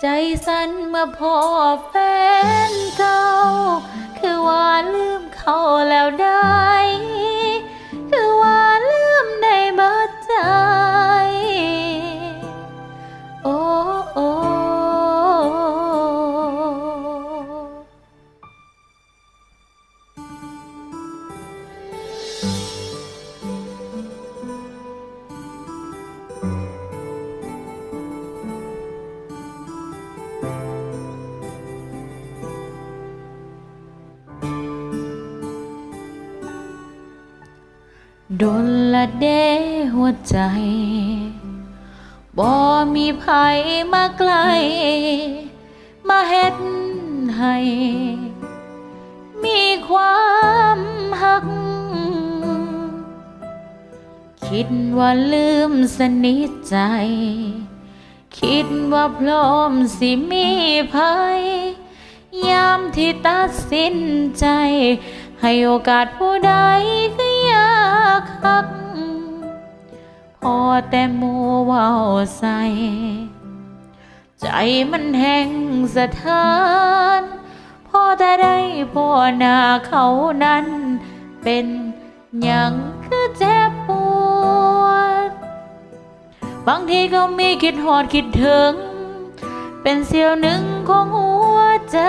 ใจสั่นเมื่อพอแฟนเก่า คือว่าลืมเขาแล้วได้ โดนละเดหัวใจ บ่มีภัยมาไกล มาเฮ็ดให้ มีความหัก คิดว่าลืมสนิทใจ คิดว่าพร้อมสิมีภัย ยามที่ตัดสินใจ ให้โอกาสผู้ใด แต่หมัวเว้าใส่ใจมันแห้งสะท้านพอแต่ได้พ่อหน้าเขานั้น เป็นหยังคือเจ็บปวด บางทีก็มีคิดหอดคิดถึง เป็นเสี้ยวหนึ่งของหัวใจ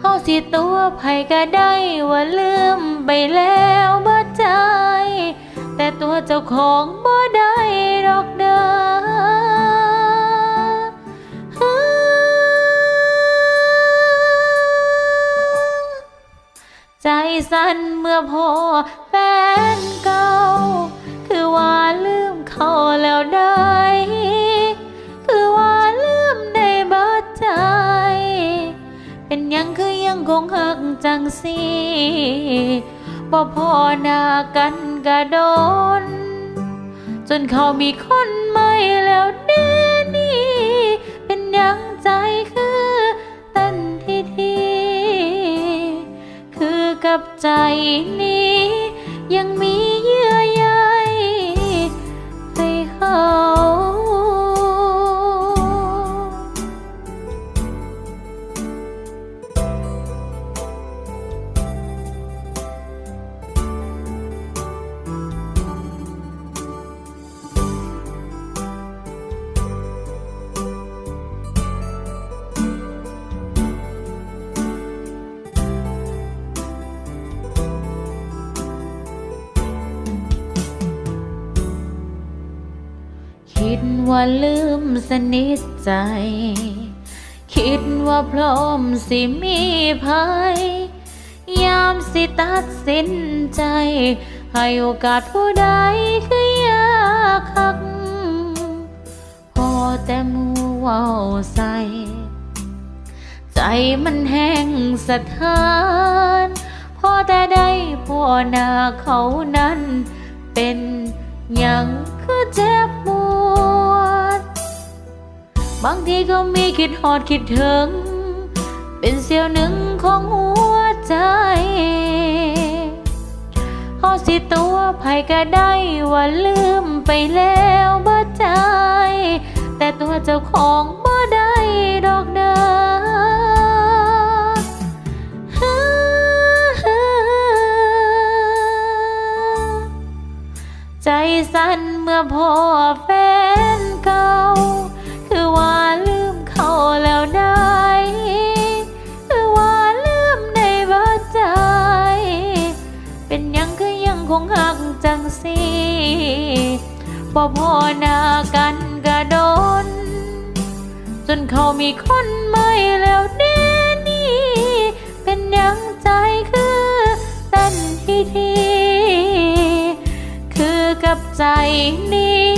เฮาสิตัวไผก็ได้ว่าลืมไปแล้วบ่ใจ แต่ตัวเจ้าของบ่ได้ดอกเด้อใจสั่นเมื่อพอแฟนเก่า คือว่าลืมเขาแล้วได้ คือว่าลืมได้เบิดใจ เป็นยังคือยังคงหักจังสิบ่พอหน้ากัน ก็โดน จนเขามีคนใหม่แล้วเด้ คิดว่าลืมสนิทใจ คิดว่าพร้อมสิมีภัย ยามสิตัดสินใจ ให้โอกาสผู้ใดคือยากหัก พอแต่มูเว้าใส่ ใจมันแห้งสะท้านพอแต่ได้พอหน้าเขานั้นเป็นยังคือเจ็บ บางทีก็มีคิดหอดคิดถึง เป็นเสี้ยวหนึ่งของหัวใจเฮาสิตัวไผก็ได้ว่าลืมไปแล้วบ่ใจ แต่ตัวเจ้าของบ่ได้ดอกเด้อใจสั่นเมื่อพอแฟน บ่พอหน้ากันกระโดน จนเขามีคนใหม่แล้วเดนี่ เป็นยังใจคือตันทีที คือกับใจนี้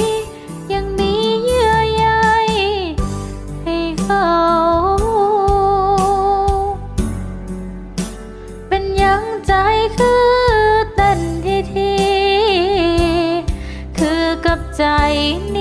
đến